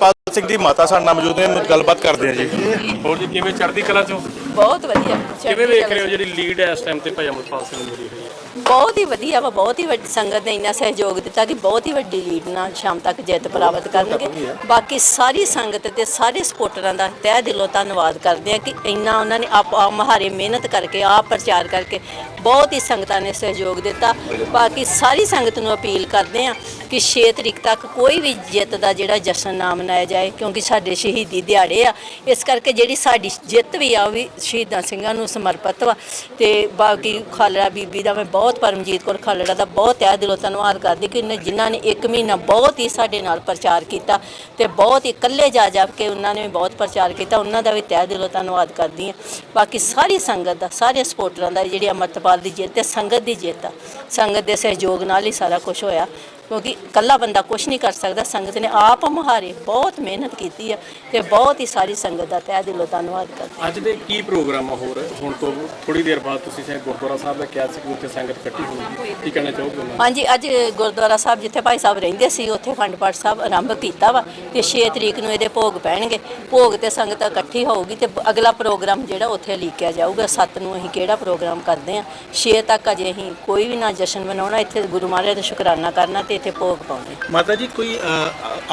ਪਾਲ ਸਿੰਘ ਦੀ ਮਾਤਾ ਸਾਡੇ ਨਾਲ ਮੌਜੂਦ ਨੇ ਗੱਲਬਾਤ ਕਰਦੇ ਹਾਂ ਜੀ। ਹੋਰ ਜੀ ਕਿਵੇਂ ਚੜ੍ਹਦੀ ਕਲਾ ਚੋਂ? ਬਹੁਤ ਵਧੀਆ ਕਿਵੇਂ ਵੇਖ ਰਹੇ ਹੋ ਜਿਹੜੀ ਲੀਡ ਹੈ ਇਸ ਟਾਈਮ ਤੇ ਭਾਈ ਅਮਰਪਾਲ ਸਿੰਘ ਨੂੰ ਮਿਲੀ ਹੋਈ ਹੈ? ਬਹੁਤ ਹੀ ਵਧੀਆ ਵਾ ਬਹੁਤ ਹੀ ਵੱਡੀ ਸੰਗਤ ਨੇ ਇੰਨਾ ਸਹਿਯੋਗ ਦਿੱਤਾ ਕਿ ਬਹੁਤ ਹੀ ਵੱਡੀ ਲੀਡ ਨਾਲ ਸ਼ਾਮ ਤੱਕ ਜਿੱਤ ਪ੍ਰਾਪਤ ਕਰਨਗੇ। ਬਾਕੀ ਸਾਰੀ ਸੰਗਤ ਤੇ ਸਾਰੇ ਸਪੋਰਟਰਾਂ ਦਾ ਤਹਿ ਦਿਲੋਂ ਧੰਨਵਾਦ ਕਰਦੇ ਆ ਕਿ ਇੰਨਾ ਉਹਨਾਂ ਨੇ ਆਪ ਮਹਾਰੇ ਮਿਹਨਤ ਕਰਕੇ ਆਪ ਪ੍ਰਚਾਰ ਕਰਕੇ ਬਹੁਤ ਹੀ ਸੰਗਤਾਂ ਨੇ ਸਹਿਯੋਗ ਦਿੱਤਾ। ਬਾਕੀ ਸਾਰੀ ਸੰਗਤ ਨੂੰ ਅਪੀਲ ਕਰਦੇ ਆ ਕਿ 6 ਤਰੀਕ ਤੱਕ ਕੋਈ ਵੀ ਜਿੱਤ ਦਾ ਜਿਹੜਾ ਜਸ਼ਨ ਨਾ ਮਨਾਇਆ ਜਾਏ ਕਿਉਂਕਿ ਸਾਡੇ ਸ਼ਹੀਦੀ ਦਿਹਾੜੇ ਆ। ਇਸ ਕਰਕੇ ਜਿਹੜੀ ਸਾਡੀ ਜਿੱਤ ਵੀ ਆ ਉਹ ਵੀ ਸ਼ਹੀਦਾਂ ਸਿੰਘਾਂ ਨੂੰ ਸਮਰਪਿਤ ਵਾ। ਤੇ ਬਾਕੀ ਖਾਲੜਾ ਬੀਬੀ ਦਾ ਮੈਂ ਬਹੁਤ ਪਰਮਜੀਤ ਕੌਰ ਖਾਲੜਾ ਦਾ ਬਹੁਤ ਤਹਿ ਦਿਲੋਂ ਧੰਨਵਾਦ ਕਰਦੀ ਕਿ ਉਹਨੇ ਜਿਨ੍ਹਾਂ ਨੇ ਇੱਕ ਮਹੀਨਾ ਬਹੁਤ ਹੀ ਸਾਡੇ ਨਾਲ ਪ੍ਰਚਾਰ ਕੀਤਾ ਤੇ ਬਹੁਤ ਹੀ ਇਕੱਲੇ ਜਾ ਜਾ ਕੇ ਉਹਨਾਂ ਨੇ ਵੀ ਬਹੁਤ ਪ੍ਰਚਾਰ ਕੀਤਾ, ਉਹਨਾਂ ਦਾ ਵੀ ਤਹਿ ਦਿਲੋਂ ਧੰਨਵਾਦ ਕਰਦੀ ਹਾਂ। ਬਾਕੀ ਸਾਰੀ ਸੰਗਤ ਦਾ ਸਾਰੇ ਸਪੋਰਟਰਾਂ ਦਾ ਜਿਹੜੀ ਅਮਰਤਪਾਲ ਦੀ ਜਿੱਤ ਤੇ ਸੰਗਤ ਦੀ ਜਿੱਤ ਆ। ਸੰਗਤ ਦੇ ਸਹਿਯੋਗ ਨਾਲ ਹੀ ਸਾਰਾ ਕੁਝ ਹੋਇਆ। ਕਿਉਂਕਿ ਇਕੱਲਾ ਬੰਦਾ ਕੁਝ ਨਹੀਂ ਕਰ ਸਕਦਾ ਸੰਗਤ ਨੇ ਆਪ ਮੁਹਾਰੇ ਬਹੁਤ ਮਿਹਨਤ ਕੀਤੀ ਹੈ ਤੇ ਬਹੁਤ ਹੀ ਸਾਰੀ ਸੰਗਤ ਦਾ ਤਹਿ ਦਿਲੋਂ ਧੰਨਵਾਦ ਕਰਦੀ ਅੱਜ ਦੇ ਕੀ ਪ੍ਰੋਗਰਾਮ ਆ ਹੋਰ? ਹੁਣ ਤੋਂ ਥੋੜੀ ਦੇਰ ਬਾਅਦ ਤੁਸੀਂ ਸ਼ਾਇਦ ਗੁਰਦੁਆਰਾ ਸਾਹਿਬ ਦਾ ਕਿਹਾ ਸੀ ਕਿ ਉੱਥੇ ਸੰਗਤ ਇਕੱਠੀ ਹੋਊਗੀ। ਕੀ ਕਹਿਣਾ ਚਾਹੋਗੇ? ਹਾਂਜੀ ਅੱਜ ਗੁਰਦੁਆਰਾ ਸਾਹਿਬ ਜਿੱਥੇ ਭਾਈ ਸਾਹਿਬ ਰਹਿੰਦੇ ਸੀ ਉੱਥੇ ਅਖੰਡ ਪਾਠ ਸਾਹਿਬ ਆਰੰਭ ਕੀਤਾ ਵਾ ਤੇ 6 ਤਰੀਕ ਨੂੰ ਇਹਦੇ ਭੋਗ ਪੈਣਗੇ। ਭੋਗ ਤੇ ਸੰਗਤ ਇਕੱਠੀ ਹੋਊਗੀ ਤੇ ਅਗਲਾ ਪ੍ਰੋਗਰਾਮ ਜਿਹੜਾ ਉੱਥੇ ਲੀਕਿਆ ਜਾਊਗਾ। 7 ਨੂੰ ਅਸੀਂ ਕਿਹੜਾ ਪ੍ਰੋਗਰਾਮ ਕਰਦੇ ਹਾਂ? 6 ਤੱਕ ਅਜੇ ਅਸੀਂ ਕੋਈ ਵੀ ਨਾ ਜਸ਼ਨ ਮਨਾਉਣਾ ਇੱਥੇ ਗੁਰੂ ਮਹਾਰਾਜ ਦਾ ਸ਼ੁਕਰਾਨਾ ਕਰਨਾ ਤੇ ਇੱਥੇ ਭੋਗ ਪਾਉਣੇ ਮਾਤਾ ਜੀ ਕੋਈ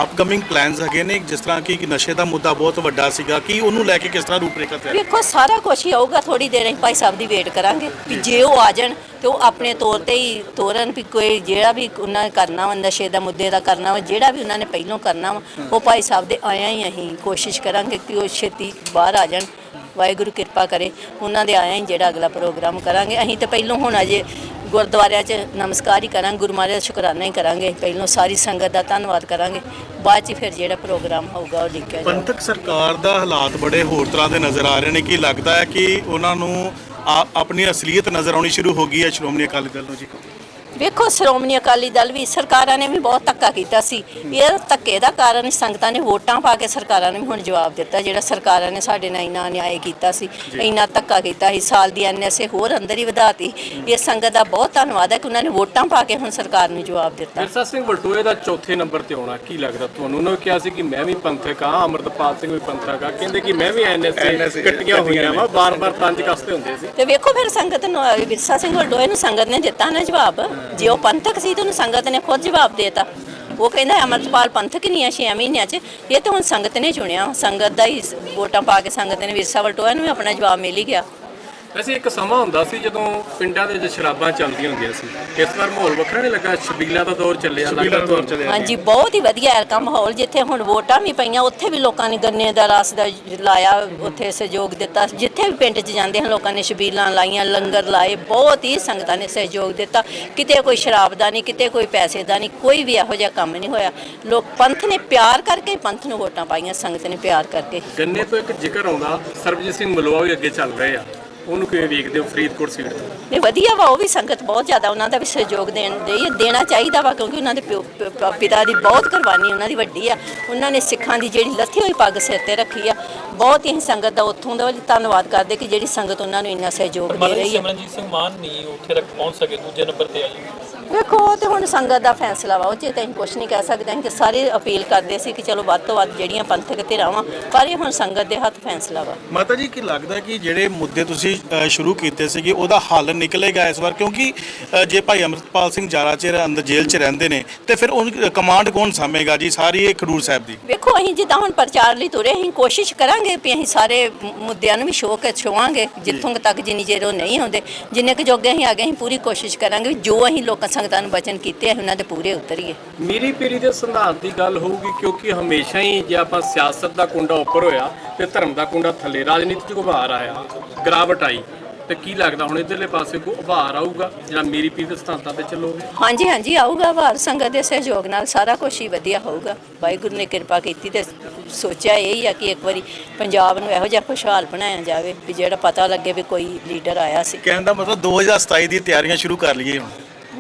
ਅਪਕਮਿੰਗ ਪਲਾਨਸ ਹੈਗੇ ਨੇ? ਜਿਸ ਤਰ੍ਹਾਂ ਕਿ ਨਸ਼ੇ ਦਾ ਮੁੱਦਾ ਬਹੁਤ ਵੱਡਾ ਸੀਗਾ ਕਿ ਉਹਨੂੰ ਲੈ ਕੇ ਕਿਸ ਤਰ੍ਹਾਂ ਰੂਪਰੇਖਾ ਤਿਆਰ? ਵੇਖੋ ਸਾਰਾ ਕੁਝ ਹੀ ਆਊਗਾ ਥੋੜੀ ਦੇਰ ਅਸੀਂ ਭਾਈ ਸਾਹਿਬ ਦੀ ਵੇਟ ਕਰਾਂਗੇ ਕਿ ਜੇ ਉਹ ਆ ਜਾਣ ਤੇ ਉਹ ਆਪਣੇ ਤੌਰ ਤੇ ਹੀ ਤੋਰਨ ਵੀ ਕੋਈ ਜਿਹੜਾ ਵੀ ਉਹਨਾਂ ਨੇ ਕਰਨਾ ਵਾ ਨਸ਼ੇ ਦਾ ਮੁੱਦੇ ਦਾ ਕਰਨਾ ਵਾ ਜਿਹੜਾ ਵੀ ਉਹਨਾਂ ਨੇ ਪਹਿਲੋਂ ਕਰਨਾ ਵਾ ਉਹ ਭਾਈ ਸਾਹਿਬ ਦੇ ਆਇਆਂ ਹੀ ਅਸੀਂ ਕੋਸ਼ਿਸ਼ ਕਰਾਂਗੇ ਕਿ ਉਹ ਛੇਤੀ ਬਾਹਰ ਆ ਜਾਣ। ਵਾਹਿਗੁਰੂ ਕਿਰਪਾ ਕਰੇ ਉਹਨਾਂ ਦੇ ਆਇਆਂ ਹੀ ਜਿਹੜਾ ਅਗਲਾ ਪ੍ਰੋਗਰਾਮ ਕਰਾਂਗੇ। ਅਸੀਂ ਤਾਂ ਪਹਿਲੋਂ ਹੁਣ ਅਜੇ ਗੁਰਦੁਆਰਿਆਂ 'ਚ ਨਮਸਕਾਰ ਹੀ ਕਰਾਂਗੇ ਗੁਰੂ ਦਾ ਸ਼ੁਕਰਾਨਾ ਹੀ ਕਰਾਂਗੇ। ਪਹਿਲੋਂ ਸਾਰੀ ਸੰਗਤ ਦਾ ਧੰਨਵਾਦ ਕਰਾਂਗੇ, ਬਾਅਦ 'ਚ ਫਿਰ ਜਿਹੜਾ ਪ੍ਰੋਗਰਾਮ ਹੋਊਗਾ ਉਹ ਲਿਖਿਆ ਜਾਊਗਾ। ਪੰਥਕ ਸਰਕਾਰ ਦਾ ਹਾਲਾਤ ਬੜੇ ਹੋਰ ਤਰ੍ਹਾਂ ਦੇ ਨਜ਼ਰ ਆ ਰਹੇ ਨੇ। ਕਿ ਲੱਗਦਾ ਹੈ ਕਿ ਉਹਨਾਂ ਨੂੰ ਆ- ਆਪਣੀ ਅਸਲੀਅਤ ਨਜ਼ਰ ਆਉਣੀ ਸ਼ੁਰੂ ਹੋ ਗਈ ਹੈ? ਸ਼੍ਰੋਮਣੀ ਅਕਾਲੀ ਦਲ ਨੂੰ ਜੀ। ਵੇਖੋ ਸ਼੍ਰੋਮਣੀ ਅਕਾਲੀ ਦਲ ਵੀ ਸਰਕਾਰਾਂ ਨੇ ਵੀ ਬਹੁਤ ਧੱਕਾ ਕੀਤਾ ਸੀ। ਇਹ ਧੱਕੇ ਦਾ ਕਾਰਨ ਹੀ ਸੰਗਤਾਂ ਨੇ ਵੋਟਾਂ ਪਾ ਕੇ ਸਰਕਾਰਾਂ ਨੇ ਹੁਣ ਜਵਾਬ ਦਿੱਤਾ ਜਿਹੜਾ ਸਰਕਾਰਾਂ ਨੇ ਸਾਡੇ ਨਾਲ ਇੰਨਾ ਅਨਿਆਏ ਕੀਤਾ ਸੀ ਇੰਨਾ ਧੱਕਾ ਕੀਤਾ ਸੀ। ਸਾਲ ਦੀ ਐਨਐਸਏ ਹੋਰ ਅੰਦਰ ਹੀ ਵਧਾਤੀ। ਇਹ ਸੰਗਤ ਦਾ ਬਹੁਤ ਧੰਨਵਾਦ ਹੈ ਕਿ ਉਹਨਾਂ ਨੇ ਵੋਟਾਂ ਪਾ ਕੇ ਹੁਣ ਸਰਕਾਰ ਨੂੰ ਜਵਾਬ ਦਿੱਤਾ। ਵਿਰਸਾ ਸਿੰਘ ਵਲਟੋਏ ਦਾ ਚੌਥੇ ਨੰਬਰ ਤੇ ਆਉਣਾ ਕੀ ਲੱਗਦਾ ਤੁਹਾਨੂੰ? ਉਹਨਾਂ ਨੇ ਕਿਹਾ ਸੀ ਕਿ ਮੈਂ ਵੀ ਪੰਥਕ ਆ ਅਮਰਤਪਾਲ ਸਿੰਘ ਵੀ ਪੰਥਕ ਆ। ਕਹਿੰਦੇ ਕਿ ਮੈਂ ਵੀ ਐਨਐਸਏ ਕੱਟੀਆਂ ਹੋਈਆਂ ਵਾ ਬਾਰ-ਬਾਰ ਤੰਜ ਕੱਸਦੇ ਹੁੰਦੇ ਸੀ। ਤੇ ਵੇਖੋ ਫਿਰ ਸੰਗਤ ਨੂੰ ਵਿਰਸਾ ਸਿੰਘ ਵਲਟੋਏ ਨੂੰ ਸੰਗਤ ਨੇ ਦਿੱਤਾ ਨਾ ਜਵਾਬ। ਜੇ ਉਹ ਪੰਥਕ ਸੀ ਤਾਂ ਉਹਨੂੰ ਸੰਗਤ ਨੇ ਖੁਦ ਜਵਾਬ ਦੇਤਾ। ਉਹ ਕਹਿੰਦਾ ਅਮਰਪਾਲ ਪੰਥਕ ਨਹੀਂ ਆ 6 ਮਹੀਨਿਆਂ 'ਚ। ਇਹ ਤਾਂ ਹੁਣ ਸੰਗਤ ਨੇ ਚੁਣਿਆ। ਸੰਗਤ ਦਾ ਹੀ ਵੋਟਾਂ ਪਾ ਕੇ ਸੰਗਤ ਨੇ ਵਿਰਸਾ ਵਲਟੋਏ ਨੂੰ ਵੀ ਆਪਣਾ ਜਵਾਬ ਮਿਲ ਹੀ ਗਿਆ। ਵੈਸੇ ਇੱਕ ਸਮਾਂ ਹੁੰਦਾ ਸੀ ਜਦੋਂ ਪਿੰਡਾਂ ਦੇ ਵਿੱਚ ਸ਼ਰਾਬਾਂ ਚੱਲਦੀਆਂ ਹੁੰਦੀਆਂ ਸੀ। ਇਸ ਵਾਰ ਮਾਹੌਲ ਵੱਖਰਾ ਨਹੀਂ ਲੱਗਾ ਛਬੀਲਾ ਦਾ ਦੌਰ ਚੱਲਿਆ ਸ਼ਬੀਲਾ ਦਾ ਦੌਰ ਚੱਲਿਆ। ਹਾਂਜੀ ਬਹੁਤ ਹੀ ਵਧੀਆ ਹੈ ਕੰਮ ਮਾਹੌਲ ਜਿੱਥੇ ਹੁਣ ਵੋਟਾਂ ਵੀ ਪਈਆਂ ਉੱਥੇ ਵੀ ਲੋਕਾਂ ਨੇ ਗੰਨੇ ਦਾ ਰਸ ਦਾ ਲਾਇਆ ਉੱਥੇ ਸਹਿਯੋਗ ਦਿੱਤਾ। ਜਿੱਥੇ ਵੀ ਪਿੰਡ 'ਚ ਜਾਂਦੇ ਹਨ ਲੋਕਾਂ ਨੇ ਛਬੀਲਾਂ ਲਾਈਆਂ ਲੰਗਰ ਲਾਏ ਬਹੁਤ ਹੀ ਸੰਗਤਾਂ ਨੇ ਸਹਿਯੋਗ ਦਿੱਤਾ। ਕਿਤੇ ਕੋਈ ਸ਼ਰਾਬ ਦਾ ਨਹੀਂ ਕਿਤੇ ਕੋਈ ਪੈਸੇ ਦਾ ਨਹੀਂ ਕੋਈ ਵੀ ਇਹੋ ਜਿਹਾ ਕੰਮ ਨਹੀਂ ਹੋਇਆ। ਲੋਕ ਪੰਥ ਨੇ ਪਿਆਰ ਕਰਕੇ ਹੀ ਪੰਥ ਨੂੰ ਵੋਟਾਂ ਪਾਈਆਂ ਸੰਗਤ ਨੇ ਪਿਆਰ ਕਰਕੇ। ਗੰਨੇ ਤੋਂ ਇੱਕ ਜ਼ਿਕਰ ਆਉਂਦਾ ਸਰਬਜੀਤ ਸਿੰਘ ਮਲਵਾ ਵੀ ਅੱਗੇ ਚੱਲ ਰਹੇ ਆ। ਉਹਨੂੰ ਕਿਵੇਂ ਵੇਖਦੇ ਹੋ ਫਰੀਦਕੋਟ ਸੀਟ ਤੋਂ? ਨਹੀਂ ਵਧੀਆ ਵਾ ਉਹ ਵੀ ਸੰਗਤ ਬਹੁਤ ਜ਼ਿਆਦਾ ਉਹਨਾਂ ਦਾ ਵੀ ਸਹਿਯੋਗ ਦੇਣ ਦੇ ਦੇਣਾ ਚਾਹੀਦਾ ਵਾ ਕਿਉਂਕਿ ਉਹਨਾਂ ਦੇ ਪਿਓ- ਪਿਤਾ ਦੀ ਬਹੁਤ ਕੁਰਬਾਨੀ ਉਹਨਾਂ ਦੀ ਵੱਡੀ ਆ। ਉਹਨਾਂ ਨੇ ਸਿੱਖਾਂ ਦੀ ਜਿਹੜੀ ਲੱਥੀ ਹੋਈ ਪੱਗ ਸਿਰ ਤੇ ਰੱਖੀ ਆ। ਬਹੁਤ ਹੀ ਅਸੀਂ ਸੰਗਤ ਦਾ ਉੱਥੋਂ ਦਾ ਵੀ ਧੰਨਵਾਦ ਕਰਦੇ ਕਿ ਜਿਹੜੀ ਸੰਗਤ ਉਹਨਾਂ ਨੂੰ ਇੰਨਾ ਸਹਿਯੋਗ ਦੇ ਰਹੀ ਹੈ ਸਿਮਰਨਜੀਤ ਸਿੰਘ ਮਾਨ ਨਹੀਂ ਉੱਥੇ ਤੱਕ ਪਹੁੰਚ ਸਕੇ ਦੂਜੇ ਨੰਬਰ ਤੇ ਆ ਜੀ ਵੇਖੋ ਉਹ ਤੇ ਹੁਣ ਸੰਗਤ ਦਾ ਫੈਸਲਾ ਵਾ ਉਹ 'ਚ ਤਾਂ ਅਸੀਂ ਕੁਝ ਨਹੀਂ ਕਹਿ ਸਕਦੇ। ਕਿ ਸਾਰੇ ਅਪੀਲ ਕਰਦੇ ਸੀ ਕਿ ਚਲੋ ਵੱਧ ਤੋਂ ਵੱਧ ਜਿਹੜੀਆਂ ਪੰਥਕ ਧਿਰਾਵਾਂ ਪਰ ਇਹ ਹੁਣ ਸੰਗਤ ਦੇ ਹੱਥ ਫੈਸਲਾ ਵਾ। ਮਾਤਾ ਜੀ ਕੀ ਲੱਗਦਾ ਕਿ ਜਿਹੜੇ ਮੁੱਦੇ ਤੁਸੀਂ ਅ, ਸ਼ੁਰੂ ਕੀਤੇ ਸੀਗੇ ਉਹਦਾ ਹੱਲ ਨਿਕਲੇਗਾ ਇਸ ਵਾਰ ਕਿਉਂਕਿ ਅ, ਜੇ ਭਾਈ ਅਮਰਪਾਲ ਸਿੰਘ ਜਾਰਾ ਚਿਰ ਅੰਦਰ ਜੇਲ੍ਹ 'ਚ ਰਹਿੰਦੇ ਨੇ ਤੇ ਫਿਰ ਉਹ ਕਮਾਂਡ ਕੌਣ ਸਾਂਭੇਗਾ ਜੀ? ਸਾਰੀ ਇਹ ਖਡੂਰ ਸਾਹਿਬ ਦੀ। ਵੇਖੋ ਅਸੀਂ ਜਿੱਦਾਂ ਹੁਣ ਪ੍ਰਚਾਰ ਲਈ ਤੁਰੇ ਅਸੀਂ ਕੋਸ਼ਿਸ਼ ਕਰਾਂਗੇ ਵੀ ਅਸੀਂ ਸਾਰੇ ਮੁ- ਮੁੱਦਿਆਂ ਨੂੰ ਵੀ ਸ਼ੋਅ ਕੇ ਛੋਵਾਂਗੇ ਜਿੱਥੋਂ ਕੁ ਤੱਕ ਜਿੰਨੀ ਚਿਰ ਉਹ ਨਹੀਂ ਹੁੰਦੇ। ਜਿੰਨੇ ਕੁ ਜੋਗੇ ਅਸੀਂ ਆ ਗਏ ਅਸੀਂ ਪੂਰੀ ਕੋਸ਼ਿਸ਼ ਕਰਾਂਗੇ ਵੀ ਜੋ ਅਸੀਂ ਲੋਕਾਂ ਸੰਗਤਾਂ ਨੂੰ ਬਚਨ ਕੀਤੇ ਆ ਉਹਨਾਂ ਦੇ ਪੂਰੇ ਉਤਰੀਏ। ਮੀਰੀ ਪੀਰੀ ਦੇ ਸਿਧਾਂਤ ਦੀ ਗੱਲ ਹੋਊਗੀ ਕਿਉਂਕਿ ਹਮੇਸ਼ਾ ਹੀ ਜੇ ਆਪਾਂ ਸਿਆਸਤ ਦਾ ਕੁੰਡਾ ਉੱਪਰ ਹੋਇਆ ਤੇ ਧਰਮ ਦਾ ਕੁੰਡਾ ਥੱਲੇ ਰਾਜਨੀਤੀ 'ਚ ਉਭਾਰ ਆਇਆ। ਗਿਰਾਵਟ ਆਈ। ਤੇ ਕੀ ਲੱਗਦਾ ਹੁਣ ਇਧਰਲੇ ਪਾਸੇ ਕੋ ਉਭਾਰ ਆਊਗਾ? ਜਿਹੜਾ ਮੀਰੀ ਪੀਰੀ ਦੇ ਸਿਧਾਂਤਾਂ ਤੇ ਚੱਲੋਗੇ? ਹਾਂਜੀ ਹਾਂਜੀ ਆਊਗਾ ਭਾਰ ਸੰਗਤ ਦੇ ਸਹਿਯੋਗ ਨਾਲ ਸਾਰਾ ਕੁਝ ਹੀ ਵਧੀਆ ਹੋਊਗਾ। ਵਾਹਿਗੁਰੂ ਨੇ ਕਿਰਪਾ ਕੀਤੀ ਤੇ ਸੋਚਿਆ ਇਹ ਹੀ ਆ ਕਿ ਇੱਕ ਵਾਰੀ ਪੰਜਾਬ ਨੂੰ ਇਹੋ ਜਿਹਾ ਖੁਸ਼ਹਾਲ ਬਣਾਇਆ ਜਾਵੇ ਵੀ ਜਿਹੜਾ ਪਤਾ ਲੱਗੇ ਵੀ ਕੋਈ ਲੀਡਰ ਆਇਆ ਸੀ। ਕਹਿਣ ਦਾ ਮਤਲਬ 2027 ਦੀ ਤਿਆਰੀਆਂ ਸ਼ੁਰੂ ਕਰ ਲਈਏ ਹੁਣ।